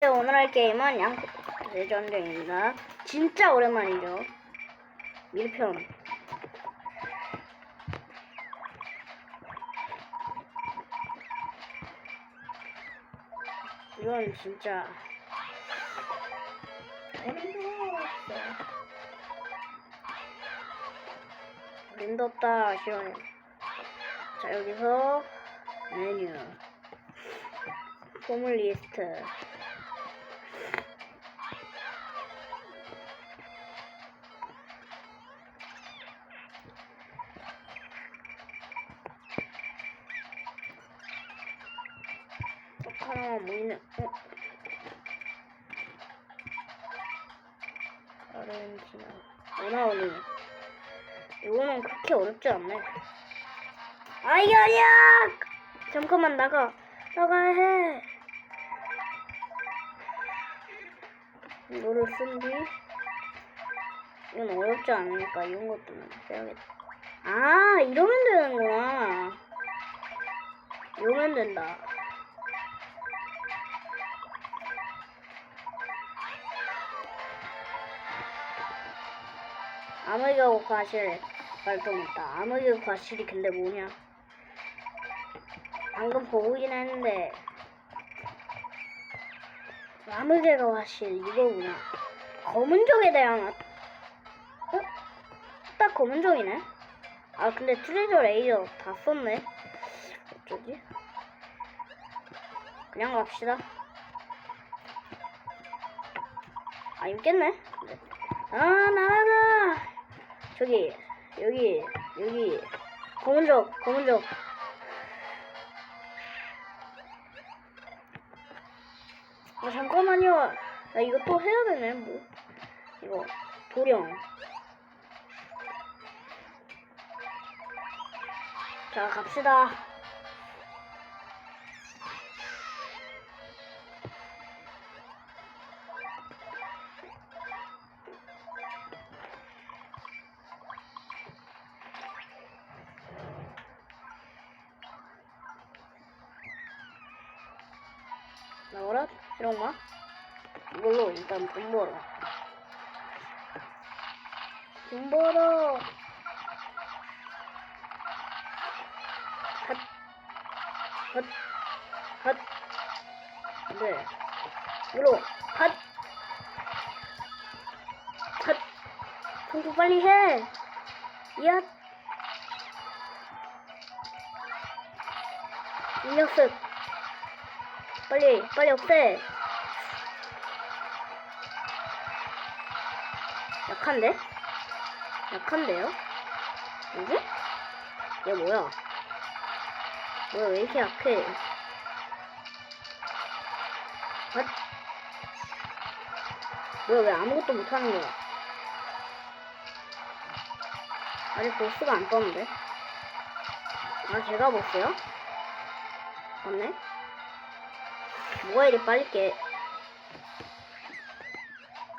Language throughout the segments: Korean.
네, 오늘 할 게임은 양대전쟁입니다 진짜 오랜만이죠. 밀편. 이건 진짜 린도 없다 시원해. 자 여기서 메뉴 포물 리스트 딱 하나만 모이네 어? 아르헨티나. 오나오니 이거는 그렇게 어렵지 않네. 아이야야 잠깐만 나가. 나가야 해. 이거를 쓴 뒤 이건 어렵지 않으니까 이런 것도 빼야겠다. 아 이러면 되는구나. 이러면 된다 암흑의 과실 발동했다. 암흑의 과실이 근데 뭐냐? 방금 보긴 했는데 암흑의 과실 이거구나. 검은종에 대한 어? 딱 검은종이네? 아 근데 트레저 레이저 다 썼네. 어쩌지? 그냥 갑시다. 아 있겠네? 아 나가라 저기 여기 여기. 검은족 검은족 아 잠깐만요. 나 이거 또 해야 되네 뭐. 이거 도령. 자 갑시다 나와라 이런가 이걸로 일단 돈 벌어 돈 벌어 핫, 핫, 핫. 네. 이로, 핫, 핫. 공부 빨리 해. 야. 이 녀석. 빨리, 빨리 없애. 약한데? 약한데요? 뭐지? 얘 뭐야? 뭐야 왜 이렇게 약해? 아, 뭐야 왜 아무것도 못하는 거야? 아직 보스가 안 떴는데? 아 제가 보스요? 맞네? 뭐가 이리 빨리 깨?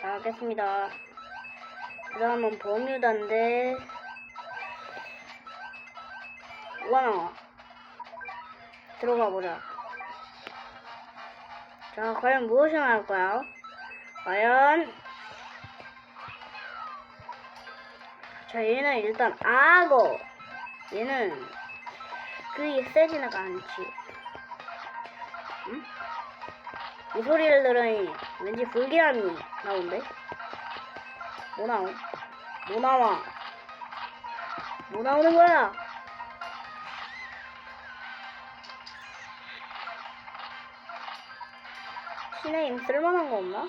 자 하겠습니다 그 다음은 버뮤다인데 뭐가 나와? 들어가 보자. 자, 과연 무엇이 나올 까요? 과연 자, 얘는 일단 악어. 얘는 그게 세지나가 않지. 응? 이 소리를 들으니 왠지 불길함이 나온대. 뭐 나오? 뭐 나와? 뭐 나오는 거야? 신의 힘 쓸만한 거 없나?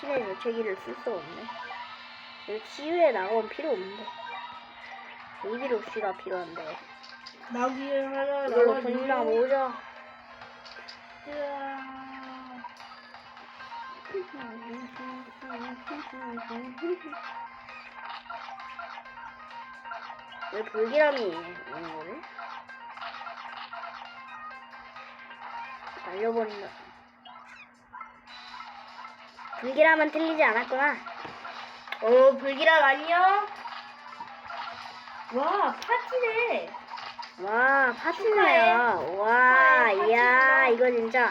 신의 묘체기를 쓸 수가 없네. 여기 치유에 나가면 필요 없는데. 씨가 필요한데. 나귀를 하나 이걸로 돈이나 모으자. 왜 불길함이 오는 거지? 날려버린다. 불길함은 틀리지 않았구나. 어 불길함 안녕 와 파티네 와, 파트너야. 와, 축하해, 이야, 파트너. 이거 진짜,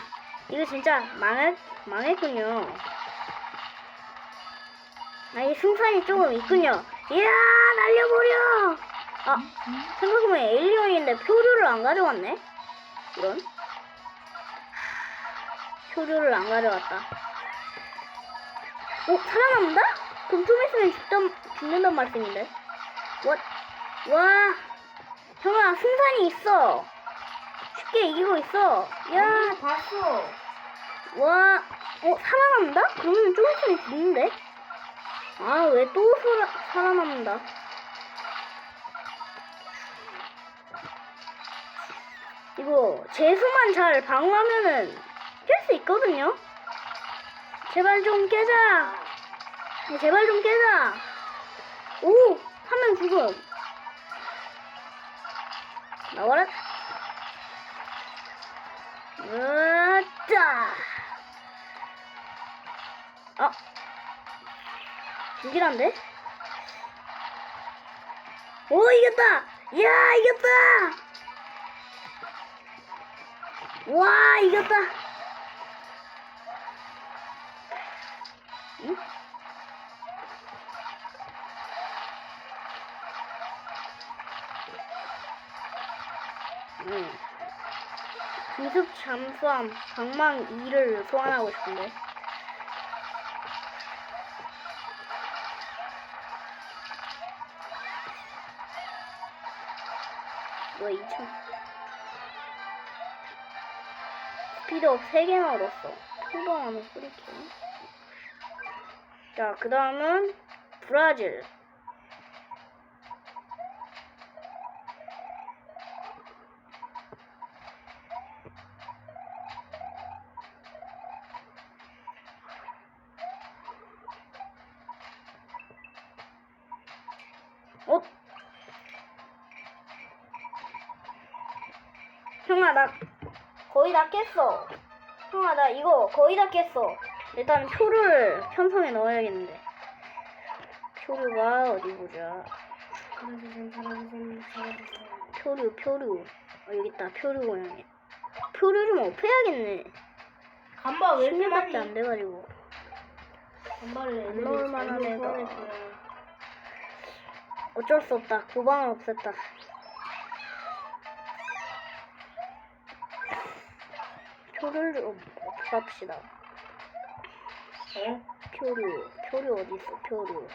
이거 진짜 망했, 망했군요. 아, 이 승산이 조금 있군요. 이야, 날려버려! 아, 생각해보면 에일리언인데 표류를 안 가져왔네? 이런? 표류를 안 가져왔다. 오, 살아남는다? 그럼 좀 있으면 죽단, 죽는단 말씀인데? 와, 와, 형아, 승산이 있어. 쉽게 이기고 있어. 야, 야 봤어. 와, 어, 살아남는다? 그러면 좀 있으면 죽는데? 아, 왜 또 살아, 살아남는다? 이거, 재수만 잘 방어하면은 깰 수 있거든요? 제발 좀 깨자! 네, 제발 좀 깨자! 오! 한 명 죽음! 나와라! 으짜! 아! 진실한데? 오, 이겼다! 야, 이겼다! 와, 이겼다! 기습 잠수함 방망 2를 소환하고 싶은데. 뭐 2천 스피드업 3개나 얻었어. 표방하는 프리킹 자그 다음은 브라질 형아 나 거의 다 깼어. 형아 나 이거 거의 다 깼어. 일단 표를 편성에 넣어야겠는데. 표류가 어디 보자. 표류 표류 어 여기 있다. 표류 고양이. 표류 좀 업해야겠네. 간바 왜 이렇게 10년밖에 안 많이? 돼가지고. 간바를 안 넣을 만한 애가. 어쩔 수 없다. 고방을 없앴다 표를 좀 업합시다. 에? 표류 표류 어디 있어? 표류.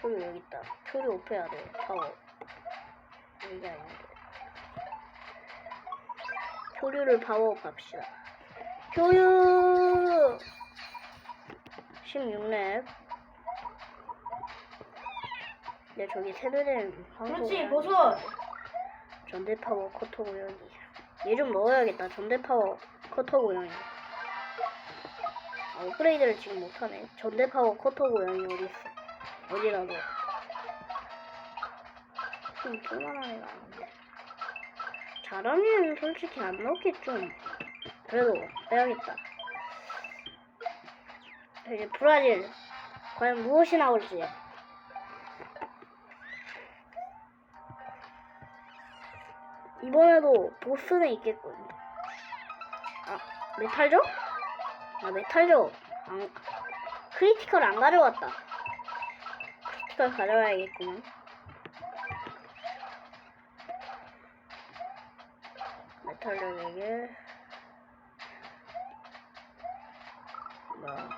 표류 여기 있다. 표류 업해야 돼. 파워. 여기가 아닌데 표류를 파워업 합시다. 표류! 16렙. 네 저기 세대된 그렇지 버섯. 전대 파워 커터 고양이 얘 좀 넣어야겠다. 전대 파워 커터 고양이. 아, 업그레이드를 지금 못하네. 전대 파워 커터 고양이 어디 있어? 어디라도 좀 쓸만한 애가 아닌데. 잘하면 솔직히 안 넣겠죠 그래도 빼야겠다. 이제 브라질 과연 무엇이 나올지. 이번에도 보스는 있겠군. 아, 메탈적? 아, 메탈적. 안, 크리티컬 안 가져왔다. 크리티컬 가져와야겠구만. 메탈적에게. 뭐.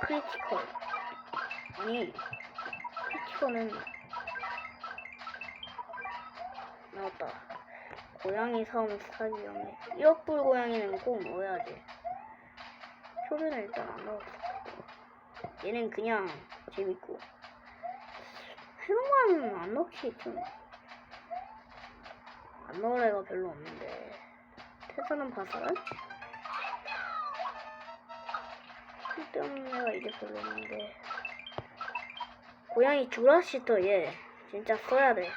크리티컬. 아니, 크리티컬은 나왔다. 고양이 사움 스타디움에 1억 불 고양이는 꼭 넣어야지. 표류는 일단 안 넣었어. 얘는 그냥 재밌고. 해롱만 안 넣기 좀. 안 넣을 애가 별로 없는데. 태산은 바사는? 쓸데없는 애가 이제 별로 없는데. 고양이 주라시터 얘. 진짜 써야 돼.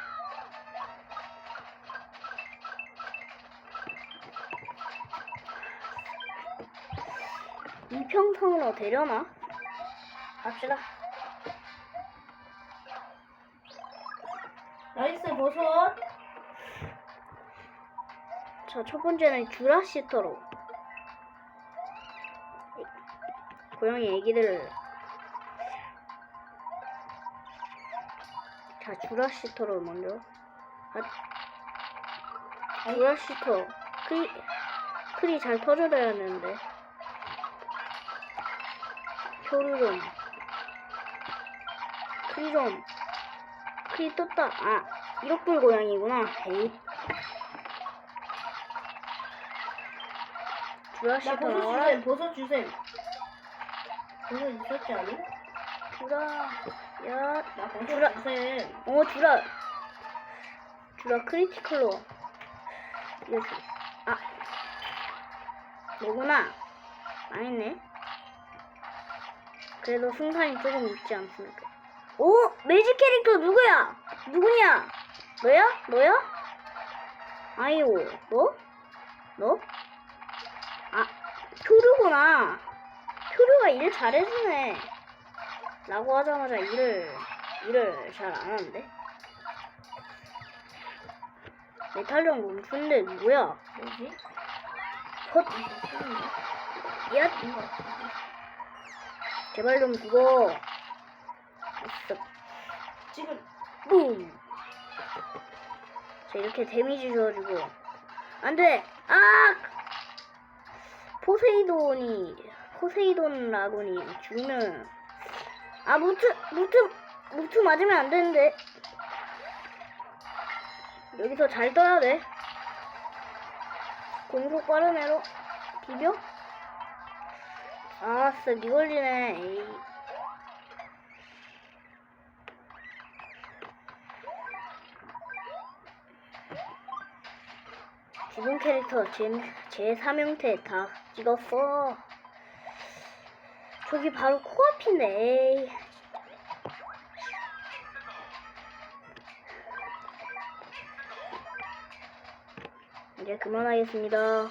이평성으로 되려나? 갑시다. 나이스 버섯. 자, 첫 번째는 주라시터로. 고양이 애기들. 자, 주라시터로 먼저. 아, 주라시터. 크리, 크리 잘 터져야 되는데. 표류 좀. 크리 좀. 크리 떴다. 아, 이렇불 고양이구나. 에이. 나 주라시터 버섯. 주셈. 버섯 주셈. 버섯 있었지 않니? 주라. 야. 나 버섯 주라. 주셈. 어, 주라. 주라 크리티컬로. 주. 아. 뭐구나. 아니네. 그래도 승산이 조금 있지 않습니까? 오! 매직 캐릭터 누구야? 누구냐? 너야? 너야? 아이오, 너? 너? 아, 표류구나. 표류가 일 잘해주네. 라고 하자마자 일을, 일을 잘 안 하는데? 메탈령 멈춘데 누구야? 뭐지? 헛! 야! 제발 좀 죽어. 있어. 지금 붐! 자, 이렇게 데미지 줘가지고. 안 돼! 아! 포세이돈이, 포세이돈 라곤이 죽으면. 아, 무트, 무트, 무트 맞으면 안 되는데. 여기서 잘 떠야 돼. 공속 빠른 애로 비벼? 아싸, 니 걸리네. 에이. 기본 캐릭터 제, 제 3형태 다 찍었어. 저기 바로 코앞인데. 이제 그만하겠습니다.